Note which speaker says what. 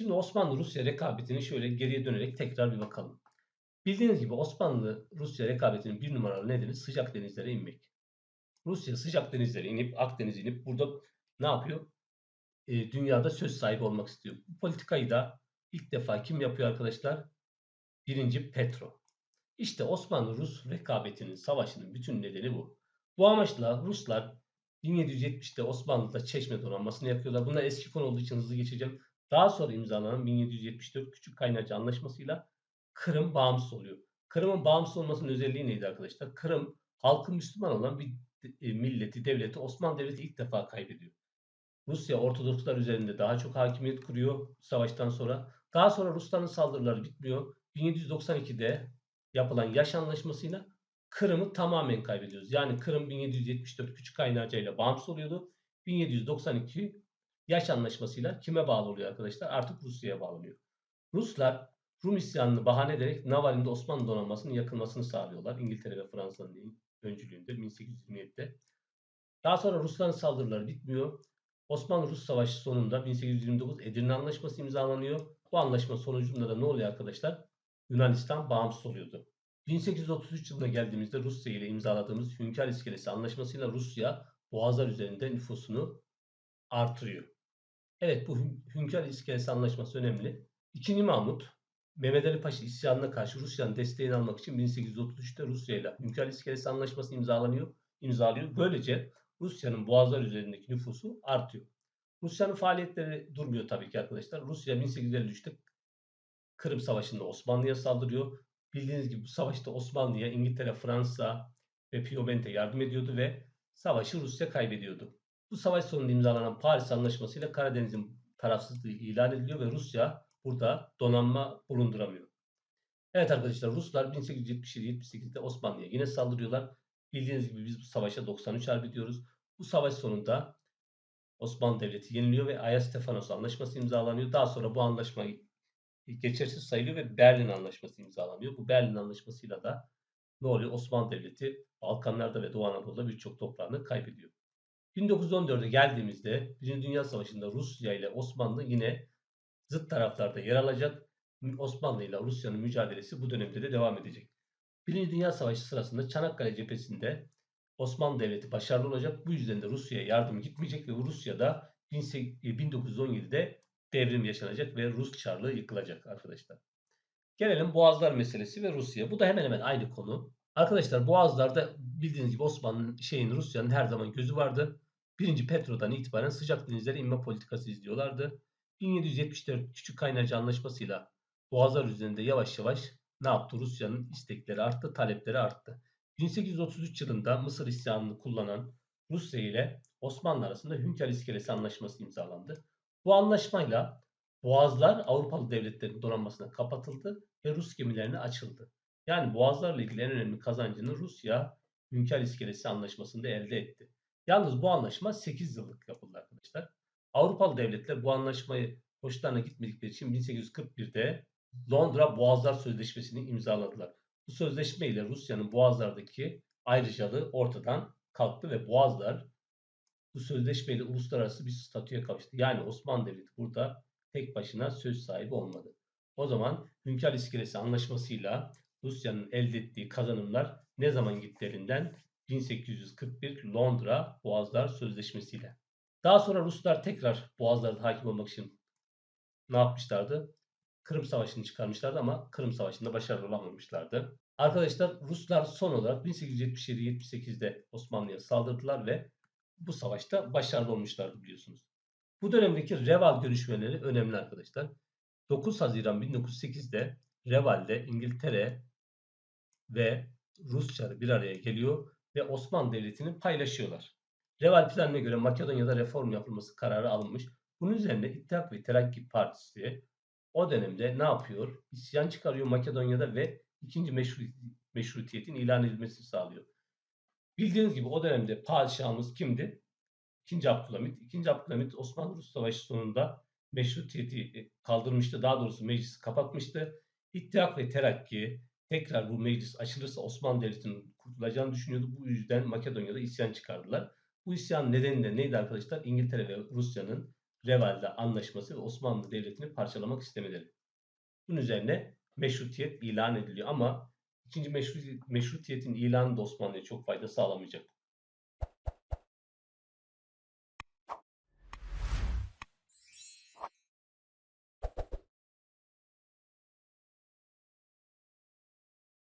Speaker 1: Şimdi Osmanlı-Rusya rekabetini şöyle geriye dönerek tekrar bir bakalım. Bildiğiniz gibi Osmanlı-Rusya rekabetinin bir numaralı nedeni sıcak denizlere inmek. Rusya sıcak denizlere inip Akdeniz'e inip burada ne yapıyor? E, dünyada söz sahibi olmak istiyor. Bu politikayı da ilk defa kim yapıyor arkadaşlar? Birinci Petro. İşte Osmanlı-Rus rekabetinin, savaşının bütün nedeni bu. Bu amaçla Ruslar 1770'te Osmanlı'da Çeşme donanmasını yapıyorlar. Bunlar eski konu olduğu için hızlı geçeceğim. Daha sonra imzalanan 1774 Küçük Kaynarca Anlaşması'yla Kırım bağımsız oluyor. Kırım'ın bağımsız olmasının özelliği neydi arkadaşlar? Kırım halkı Müslüman olan bir e, milleti, devleti Osmanlı Devleti ilk defa kaybediyor. Rusya Ortodokslar üzerinde daha çok hakimiyet kuruyor savaştan sonra. Daha sonra Rusların saldırıları bitmiyor. 1792'de yapılan Yaş Anlaşması'yla Kırım'ı tamamen kaybediyoruz. Yani Kırım 1774 Küçük Kaynarca ile bağımsız oluyordu. 1792 Yaş Anlaşması'yla kime bağlı oluyor arkadaşlar? Artık Rusya'ya bağlanıyor. Ruslar Rum isyanını bahane ederek Navarin'de Osmanlı donanmasının yakılmasını sağlıyorlar. İngiltere ve Fransa'nın öncülüğünde 1827'de. Daha sonra Rusların saldırıları bitmiyor. Osmanlı-Rus Savaşı sonunda 1829 Edirne Anlaşması imzalanıyor. Bu anlaşma sonucunda da ne oluyor arkadaşlar? Yunanistan bağımsız oluyordu. 1833 yılına geldiğimizde Rusya ile imzaladığımız Hünkar İskelesi Anlaşması'yla Rusya Boğazlar üzerinde nüfusunu artırıyor. Evet bu Hünkar İskelesi Anlaşması önemli. İkinci Mahmut Mehmet Ali Paşa isyanına karşı Rusya'nın desteğini almak için 1833'te Rusya ile Hünkar İskelesi Anlaşması imzalanıyor, imzalıyor. Böylece Rusya'nın boğazlar üzerindeki nüfusu artıyor. Rusya'nın faaliyetleri durmuyor tabii ki arkadaşlar. Rusya 1853'te Kırım Savaşı'nda Osmanlı'ya saldırıyor. Bildiğiniz gibi bu savaşta Osmanlı'ya İngiltere, Fransa ve Piyobente yardım ediyordu ve savaşı Rusya kaybediyordu. Bu savaş sonunda imzalanan Paris Anlaşması ile Karadeniz'in tarafsızlığı ilan ediliyor ve Rusya burada donanma bulunduramıyor. Evet arkadaşlar Ruslar 1877-78'de Osmanlı'ya yine saldırıyorlar. Bildiğiniz gibi biz bu savaşa 93 harbi diyoruz. Bu savaş sonunda Osmanlı Devleti yeniliyor ve Ayas-Stefanos Anlaşması imzalanıyor. Daha sonra bu anlaşma geçersiz sayılıyor ve Berlin Anlaşması imzalanıyor. Bu Berlin Anlaşması'yla da ne oluyor? Osmanlı Devleti Balkanlarda ve Doğu Anadolu'da birçok toprağını kaybediyor. 1914'e geldiğimizde Birinci Dünya Savaşı'nda Rusya ile Osmanlı yine zıt taraflarda yer alacak. Osmanlı ile Rusya'nın mücadelesi bu dönemde de devam edecek. Birinci Dünya Savaşı sırasında Çanakkale cephesinde Osmanlı Devleti başarılı olacak. Bu yüzden de Rusya'ya yardım gitmeyecek ve Rusya'da 1917'de devrim yaşanacak ve Rus Çarlığı yıkılacak arkadaşlar. Gelelim Boğazlar meselesi ve Rusya. Bu da hemen hemen aynı konu. Arkadaşlar Boğazlar'da bildiğiniz gibi Osmanlı'nın şeyin Rusya'nın her zaman gözü vardı. Birinci Petro'dan itibaren sıcak denizlere inme politikası izliyorlardı. 1774 Küçük Kaynarca Anlaşması'yla Boğazlar üzerinde yavaş yavaş ne yaptı? Rusya'nın istekleri arttı, talepleri arttı. 1833 yılında Mısır isyanını kullanan Rusya ile Osmanlı arasında Hünkar İskelesi Anlaşması imzalandı. Bu anlaşmayla boğazlar Avrupalı devletlerin donanmasına kapatıldı ve Rus gemilerine açıldı. Yani boğazlarla ilgili en önemli kazancını Rusya Hünkar İskelesi Anlaşması'nda elde etti. Yalnız bu anlaşma 8 yıllık yapıldı arkadaşlar. Avrupalı devletler bu anlaşmayı hoşlarına gitmedikleri için 1841'de Londra Boğazlar Sözleşmesi'ni imzaladılar. Bu sözleşme ile Rusya'nın boğazlardaki ayrıcalığı ortadan kalktı ve boğazlar bu sözleşmeyle uluslararası bir statüye kavuştu. Yani Osmanlı Devleti burada tek başına söz sahibi olmadı. O zaman Hünkar İskelesi Anlaşması'yla Rusya'nın elde ettiği kazanımlar ne zaman gittiklerinden 1841 Londra Boğazlar Sözleşmesi'yle. Daha sonra Ruslar tekrar Boğazlarda hakim olmak için ne yapmışlardı? Kırım Savaşı'nı çıkarmışlardı ama Kırım Savaşı'nda başarılı olamamışlardı. Arkadaşlar Ruslar son olarak 1877-78'de Osmanlı'ya saldırdılar ve bu savaşta başarılı olmuşlardı biliyorsunuz. Bu dönemdeki Reval görüşmeleri önemli arkadaşlar. 9 Haziran 1908'de Reval'de İngiltere ve Rusça bir araya geliyor ve Osmanlı Devleti'ni paylaşıyorlar. Reval planına göre Makedonya'da reform yapılması kararı alınmış. Bunun üzerine İttihat ve Terakki Partisi o dönemde ne yapıyor? İsyan çıkarıyor Makedonya'da ve ikinci meşrutiyetin ilan edilmesini sağlıyor. Bildiğiniz gibi o dönemde padişahımız kimdi? İkinci Abdülhamit. İkinci Abdülhamit Osmanlı-Rus Savaşı sonunda meşrutiyeti e, kaldırmıştı. Daha doğrusu meclisi kapatmıştı. İttihat ve Terakki tekrar bu meclis açılırsa Osmanlı Devleti'nin kurtulacağını düşünüyordu. Bu yüzden Makedonya'da isyan çıkardılar. Bu isyan nedeni de neydi arkadaşlar? İngiltere ve Rusya'nın Reval'de anlaşması ve Osmanlı Devleti'ni parçalamak istemeleri. Bunun üzerine meşrutiyet ilan ediliyor ama ikinci meşrutiyet, meşrutiyetin ilanı da Osmanlı'ya çok fayda sağlamayacak.